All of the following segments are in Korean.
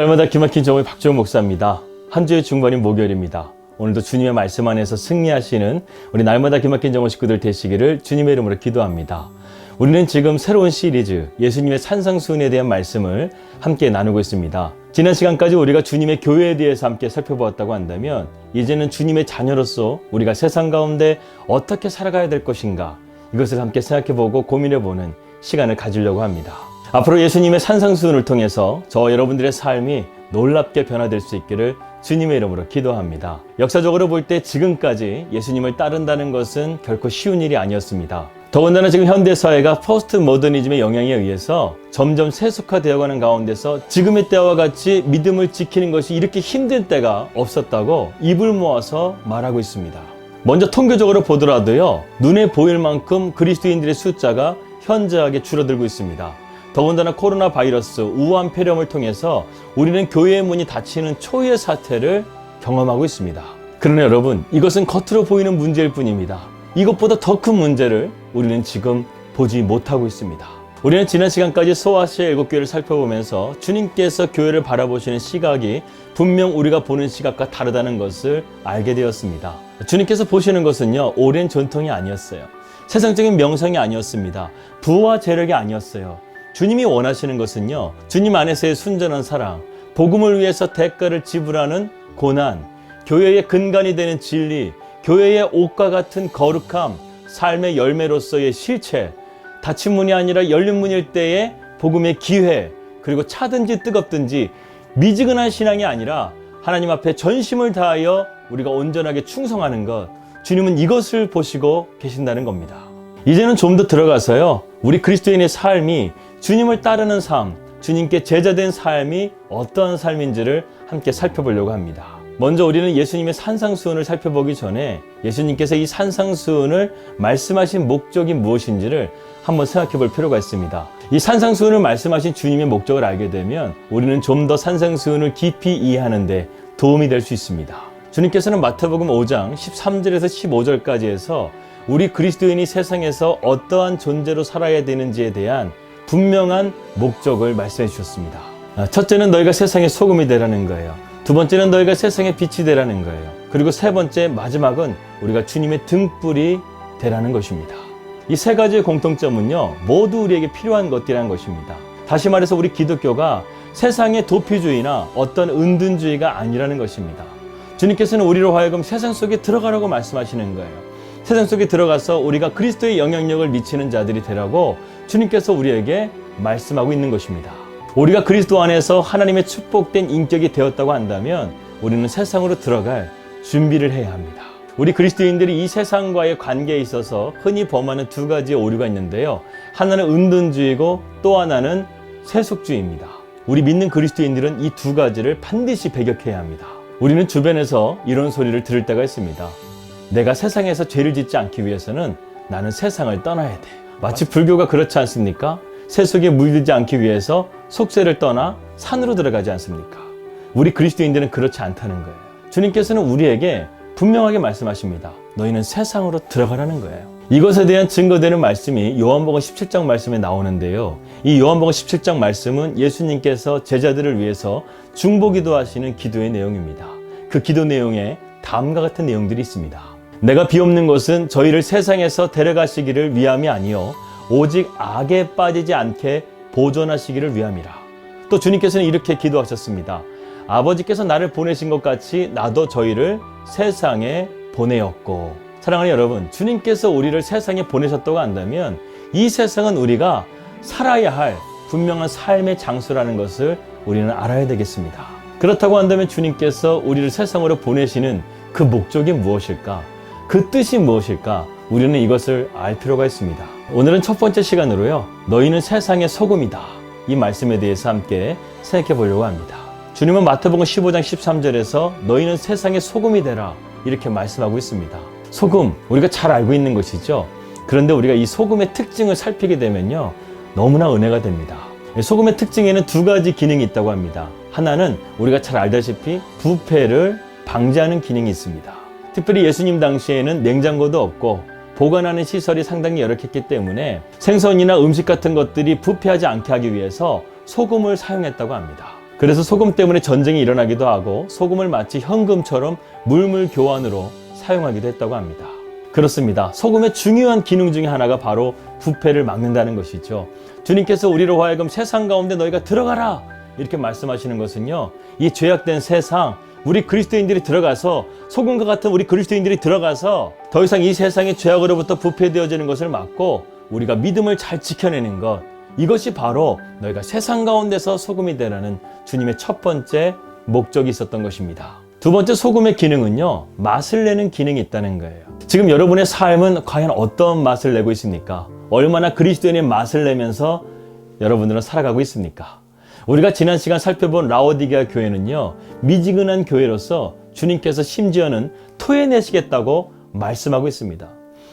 날마다 기막힌 정의 박지원 목사입니다. 한 주의 중반인 목요일입니다. 오늘도 주님의 말씀 안에서 승리하시는 우리 날마다 기막힌 정원 식구들 되시기를 주님의 이름으로 기도합니다. 우리는 지금 새로운 시리즈 예수님의 산상수훈에 대한 말씀을 함께 나누고 있습니다. 지난 시간까지 우리가 주님의 교회에 대해서 함께 살펴보았다고 한다면 이제는 주님의 자녀로서 우리가 세상 가운데 어떻게 살아가야 될 것인가 이것을 함께 생각해보고 고민해보는 시간을 가지려고 합니다. 앞으로 예수님의 산상수훈을 통해서 저 여러분들의 삶이 놀랍게 변화될 수 있기를 주님의 이름으로 기도합니다. 역사적으로 볼 때 지금까지 예수님을 따른다는 것은 결코 쉬운 일이 아니었습니다. 더군다나 지금 현대 사회가 포스트 모더니즘의 영향에 의해서 점점 세속화되어가는 가운데서 지금의 때와 같이 믿음을 지키는 것이 이렇게 힘든 때가 없었다고 입을 모아서 말하고 있습니다. 먼저 통계적으로 보더라도요, 눈에 보일 만큼 그리스도인들의 숫자가 현저하게 줄어들고 있습니다. 더군다나 코로나 바이러스 우한 폐렴을 통해서 우리는 교회의 문이 닫히는 초유의 사태를 경험하고 있습니다. 그러나 여러분, 이것은 겉으로 보이는 문제일 뿐입니다. 이것보다 더 큰 문제를 우리는 지금 보지 못하고 있습니다. 우리는 지난 시간까지 소아시아 일곱 교회를 살펴보면서 주님께서 교회를 바라보시는 시각이 분명 우리가 보는 시각과 다르다는 것을 알게 되었습니다. 주님께서 보시는 것은요, 오랜 전통이 아니었어요. 세상적인 명성이 아니었습니다. 부와 재력이 아니었어요. 주님이 원하시는 것은요, 주님 안에서의 순전한 사랑, 복음을 위해서 대가를 지불하는 고난, 교회의 근간이 되는 진리, 교회의 옷과 같은 거룩함, 삶의 열매로서의 실체, 닫힌 문이 아니라 열린 문일 때의 복음의 기회, 그리고 차든지 뜨겁든지 미지근한 신앙이 아니라 하나님 앞에 전심을 다하여 우리가 온전하게 충성하는 것, 주님은 이것을 보시고 계신다는 겁니다. 이제는 좀 더 들어가서요, 우리 그리스도인의 삶이 주님을 따르는 삶, 주님께 제자된 삶이 어떠한 삶인지를 함께 살펴보려고 합니다. 먼저 우리는 예수님의 산상수훈을 살펴보기 전에 예수님께서 이 산상수훈을 말씀하신 목적이 무엇인지를 한번 생각해 볼 필요가 있습니다. 이 산상수훈을 말씀하신 주님의 목적을 알게 되면 우리는 좀 더 산상수훈을 깊이 이해하는데 도움이 될 수 있습니다. 주님께서는 마태복음 5장 13절에서 15절까지 해서 우리 그리스도인이 세상에서 어떠한 존재로 살아야 되는지에 대한 분명한 목적을 말씀해 주셨습니다. 아, 첫째는 너희가 세상의 소금이 되라는 거예요. 두 번째는 너희가 세상의 빛이 되라는 거예요. 그리고 세 번째, 마지막은 우리가 주님의 등불이 되라는 것입니다. 이 세 가지의 공통점은요, 모두 우리에게 필요한 것이라는 것입니다. 다시 말해서 우리 기독교가 세상의 도피주의나 어떤 은둔주의가 아니라는 것입니다. 주님께서는 우리로 하여금 세상 속에 들어가라고 말씀하시는 거예요. 세상 속에 들어가서 우리가 그리스도의 영향력을 미치는 자들이 되라고 주님께서 우리에게 말씀하고 있는 것입니다. 우리가 그리스도 안에서 하나님의 축복된 인격이 되었다고 한다면 우리는 세상으로 들어갈 준비를 해야 합니다. 우리 그리스도인들이 이 세상과의 관계에 있어서 흔히 범하는 두 가지의 오류가 있는데요. 하나는 은둔주의고 또 하나는 세속주의입니다. 우리 믿는 그리스도인들은 이 두 가지를 반드시 배격해야 합니다. 우리는 주변에서 이런 소리를 들을 때가 있습니다. 내가 세상에서 죄를 짓지 않기 위해서는 나는 세상을 떠나야 돼. 마치 불교가 그렇지 않습니까? 세 속에 물들지 않기 위해서 속세를 떠나 산으로 들어가지 않습니까? 우리 그리스도인들은 그렇지 않다는 거예요. 주님께서는 우리에게 분명하게 말씀하십니다. 너희는 세상으로 들어가라는 거예요. 이것에 대한 증거되는 말씀이 요한복음 17장 말씀에 나오는데요. 이 요한복음 17장 말씀은 예수님께서 제자들을 위해서 중보 기도 하시는 기도의 내용입니다. 그 기도 내용에 다음과 같은 내용들이 있습니다. 내가 비옵는 것은 저희를 세상에서 데려가시기를 위함이 아니요 오직 악에 빠지지 않게 보존하시기를 위함이라. 또 주님께서는 이렇게 기도하셨습니다. 아버지께서 나를 보내신 것 같이 나도 저희를 세상에 보내었고. 사랑하는 여러분, 주님께서 우리를 세상에 보내셨다고 한다면 이 세상은 우리가 살아야 할 분명한 삶의 장소라는 것을 우리는 알아야 되겠습니다. 그렇다고 한다면 주님께서 우리를 세상으로 보내시는 그 목적이 무엇일까? 그 뜻이 무엇일까? 우리는 이것을 알 필요가 있습니다. 오늘은 첫 번째 시간으로요. 너희는 세상의 소금이다. 이 말씀에 대해서 함께 생각해 보려고 합니다. 주님은 마태복음 15장 13절에서 너희는 세상의 소금이 되라. 이렇게 말씀하고 있습니다. 소금, 우리가 잘 알고 있는 것이죠. 그런데 우리가 이 소금의 특징을 살피게 되면요. 너무나 은혜가 됩니다. 소금의 특징에는 두 가지 기능이 있다고 합니다. 하나는 우리가 잘 알다시피 부패를 방지하는 기능이 있습니다. 특별히 예수님 당시에는 냉장고도 없고 보관하는 시설이 상당히 열악했기 때문에 생선이나 음식 같은 것들이 부패하지 않게 하기 위해서 소금을 사용했다고 합니다. 그래서 소금 때문에 전쟁이 일어나기도 하고 소금을 마치 현금처럼 물물 교환으로 사용하기도 했다고 합니다. 그렇습니다. 소금의 중요한 기능 중에 하나가 바로 부패를 막는다는 것이죠. 주님께서 우리로 하여금 세상 가운데 너희가 들어가라 이렇게 말씀하시는 것은요. 이 죄악된 세상 우리 그리스도인들이 들어가서 소금과 같은 우리 그리스도인들이 들어가서 더 이상 이 세상의 죄악으로부터 부패되어지는 것을 막고 우리가 믿음을 잘 지켜내는 것 이것이 바로 너희가 세상 가운데서 소금이 되라는 주님의 첫 번째 목적이 있었던 것입니다. 두 번째 소금의 기능은요, 맛을 내는 기능이 있다는 거예요. 지금 여러분의 삶은 과연 어떤 맛을 내고 있습니까? 얼마나 그리스도인의 맛을 내면서 여러분들은 살아가고 있습니까? 우리가 지난 시간 살펴본 라오디게아 교회는요, 미지근한 교회로서 주님께서 심지어는 토해내시겠다고 말씀하고 있습니다.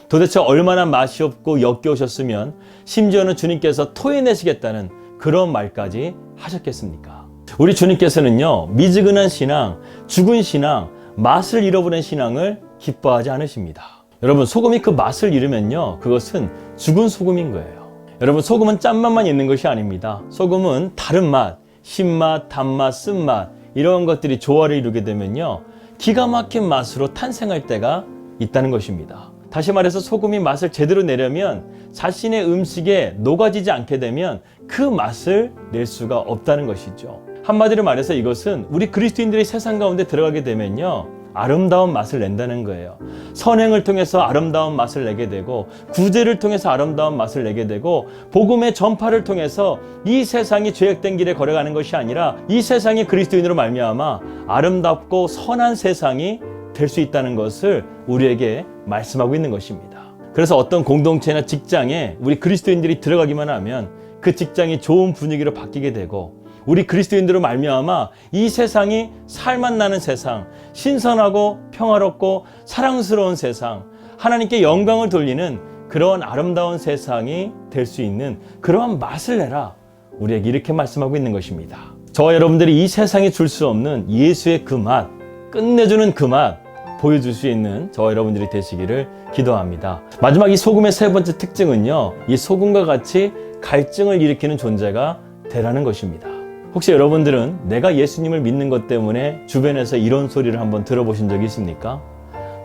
도대체 얼마나 맛이 없고 역겨우셨으면 심지어는 주님께서 토해내시겠다는 그런 말까지 하셨겠습니까? 우리 주님께서는요, 미지근한 신앙, 죽은 신앙, 맛을 잃어버린 신앙을 기뻐하지 않으십니다. 여러분, 소금이 그 맛을 잃으면요, 그것은 죽은 소금인 거예요. 여러분, 소금은 짠맛만 있는 것이 아닙니다. 소금은 다른 맛, 신맛, 단맛, 쓴맛, 이런 것들이 조화를 이루게 되면요, 기가 막힌 맛으로 탄생할 때가 있다는 것입니다. 다시 말해서 소금이 맛을 제대로 내려면 자신의 음식에 녹아지지 않게 되면 그 맛을 낼 수가 없다는 것이죠. 한마디로 말해서 이것은 우리 그리스도인들이 세상 가운데 들어가게 되면요. 아름다운 맛을 낸다는 거예요. 선행을 통해서 아름다운 맛을 내게 되고 구제를 통해서 아름다운 맛을 내게 되고 복음의 전파를 통해서 이 세상이 죄악된 길에 걸어가는 것이 아니라 이 세상이 그리스도인으로 말미암아 아름답고 선한 세상이 될 수 있다는 것을 우리에게 말씀하고 있는 것입니다. 그래서 어떤 공동체나 직장에 우리 그리스도인들이 들어가기만 하면 그 직장이 좋은 분위기로 바뀌게 되고 우리 그리스도인들로 말미암아 이 세상이 살맛 나는 세상, 신선하고 평화롭고 사랑스러운 세상, 하나님께 영광을 돌리는 그러한 아름다운 세상이 될 수 있는 그러한 맛을 내라. 우리에게 이렇게 말씀하고 있는 것입니다. 저와 여러분들이 이 세상에 줄수 없는 예수의 그 맛, 끝내주는 그 맛, 보여줄 수 있는 저와 여러분들이 되시기를 기도합니다. 마지막 이 소금의 세 번째 특징은요, 이 소금과 같이 갈증을 일으키는 존재가 되라는 것입니다. 혹시 여러분들은 내가 예수님을 믿는 것 때문에 주변에서 이런 소리를 한번 들어보신 적이 있습니까?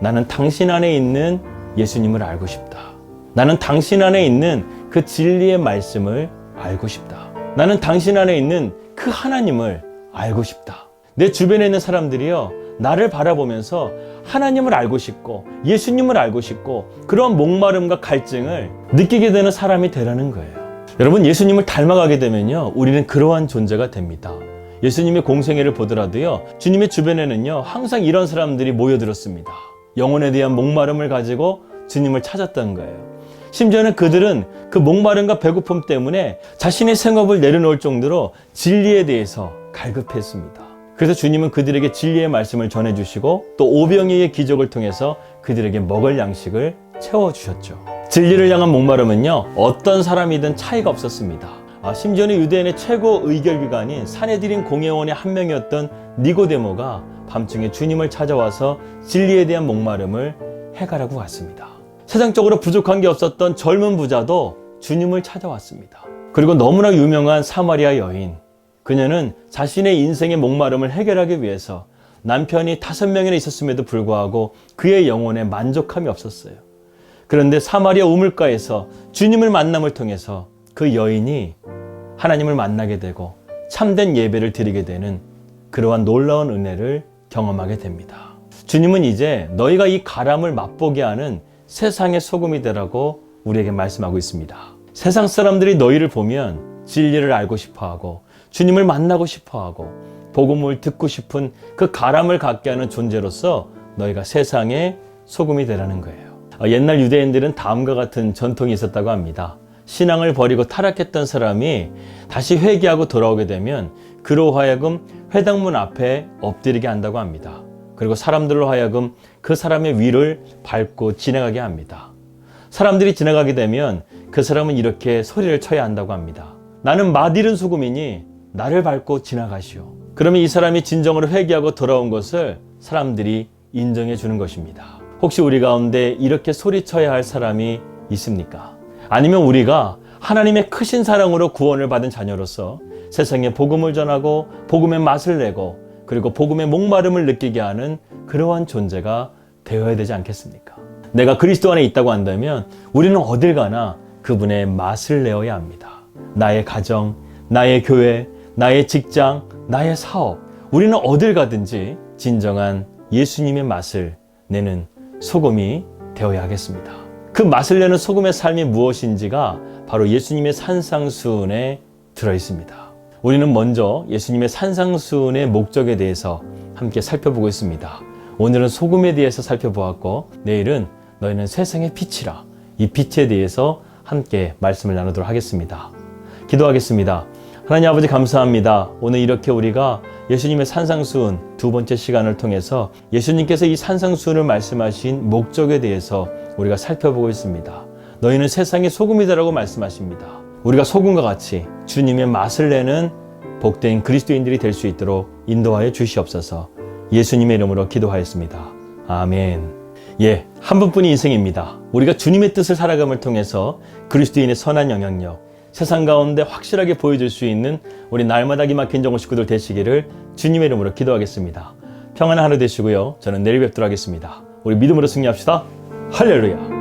나는 당신 안에 있는 예수님을 알고 싶다. 나는 당신 안에 있는 그 진리의 말씀을 알고 싶다. 나는 당신 안에 있는 그 하나님을 알고 싶다. 내 주변에 있는 사람들이요, 나를 바라보면서 하나님을 알고 싶고, 예수님을 알고 싶고, 그런 목마름과 갈증을 느끼게 되는 사람이 되라는 거예요. 여러분 예수님을 닮아가게 되면요 우리는 그러한 존재가 됩니다. 예수님의 공생애를 보더라도요 주님의 주변에는요 항상 이런 사람들이 모여들었습니다. 영혼에 대한 목마름을 가지고 주님을 찾았던 거예요. 심지어는 그들은 그 목마름과 배고픔 때문에 자신의 생업을 내려놓을 정도로 진리에 대해서 갈급했습니다. 그래서 주님은 그들에게 진리의 말씀을 전해주시고 또 오병이의 기적을 통해서 그들에게 먹을 양식을 채워주셨죠 진리를 향한 목마름은요, 어떤 사람이든 차이가 없었습니다. 아, 심지어는 유대인의 최고 의결기관인 사내들인 공회원의 한 명이었던 니고데모가 밤중에 주님을 찾아와서 진리에 대한 목마름을 해가라고 갔습니다. 세상적으로 부족한 게 없었던 젊은 부자도 주님을 찾아왔습니다. 그리고 너무나 유명한 사마리아 여인. 그녀는 자신의 인생의 목마름을 해결하기 위해서 남편이 다섯 명이나 있었음에도 불구하고 그의 영혼에 만족함이 없었어요. 그런데 사마리아 우물가에서 주님을 만남을 통해서 그 여인이 하나님을 만나게 되고 참된 예배를 드리게 되는 그러한 놀라운 은혜를 경험하게 됩니다. 주님은 이제 너희가 이 가람을 맛보게 하는 세상의 소금이 되라고 우리에게 말씀하고 있습니다. 세상 사람들이 너희를 보면 진리를 알고 싶어 하고 주님을 만나고 싶어 하고 복음을 듣고 싶은 그 가람을 갖게 하는 존재로서 너희가 세상의 소금이 되라는 거예요. 어, 옛날 유대인들은 다음과 같은 전통이 있었다고 합니다. 신앙을 버리고 타락했던 사람이 다시 회개하고 돌아오게 되면 그로 하여금 회당문 앞에 엎드리게 한다고 합니다. 그리고 사람들로 하여금 그 사람의 위를 밟고 지나가게 합니다. 사람들이 지나가게 되면 그 사람은 이렇게 소리를 쳐야 한다고 합니다. 나는 맛이은 소금이니 나를 밟고 지나가시오. 그러면 이 사람이 진정으로 회개하고 돌아온 것을 사람들이 인정해 주는 것입니다. 혹시 우리 가운데 이렇게 소리쳐야 할 사람이 있습니까? 아니면 우리가 하나님의 크신 사랑으로 구원을 받은 자녀로서 세상에 복음을 전하고 복음의 맛을 내고 그리고 복음의 목마름을 느끼게 하는 그러한 존재가 되어야 되지 않겠습니까? 내가 그리스도 안에 있다고 한다면 우리는 어딜 가나 그분의 맛을 내어야 합니다. 나의 가정, 나의 교회, 나의 직장, 나의 사업, 우리는 어딜 가든지 진정한 예수님의 맛을 내는 소금이 되어야 하겠습니다. 그 맛을 내는 소금의 삶이 무엇인지가 바로 예수님의 산상수훈에 들어 있습니다. 우리는 먼저 예수님의 산상수훈의 목적에 대해서 함께 살펴보고 있습니다. 오늘은 소금에 대해서 살펴보았고 내일은 너희는 세상의 빛이라 이 빛에 대해서 함께 말씀을 나누도록 하겠습니다. 기도하겠습니다. 하나님 아버지 감사합니다. 오늘 이렇게 우리가 예수님의 산상수훈 두 번째 시간을 통해서 예수님께서 이 산상수훈을 말씀하신 목적에 대해서 우리가 살펴보고 있습니다. 너희는 세상의 소금이다라고 말씀하십니다. 우리가 소금과 같이 주님의 맛을 내는 복된 그리스도인들이 될 수 있도록 인도하여 주시옵소서. 예수님의 이름으로 기도하였습니다. 아멘. 예, 한 분뿐인 인생입니다. 우리가 주님의 뜻을 살아감을 통해서 그리스도인의 선한 영향력, 세상 가운데 확실하게 보여줄 수 있는 우리 날마다 기막힌 정호 식구들 되시기를 주님의 이름으로 기도하겠습니다. 평안한 하루 되시고요. 저는 내일 뵙도록 하겠습니다. 우리 믿음으로 승리합시다. 할렐루야.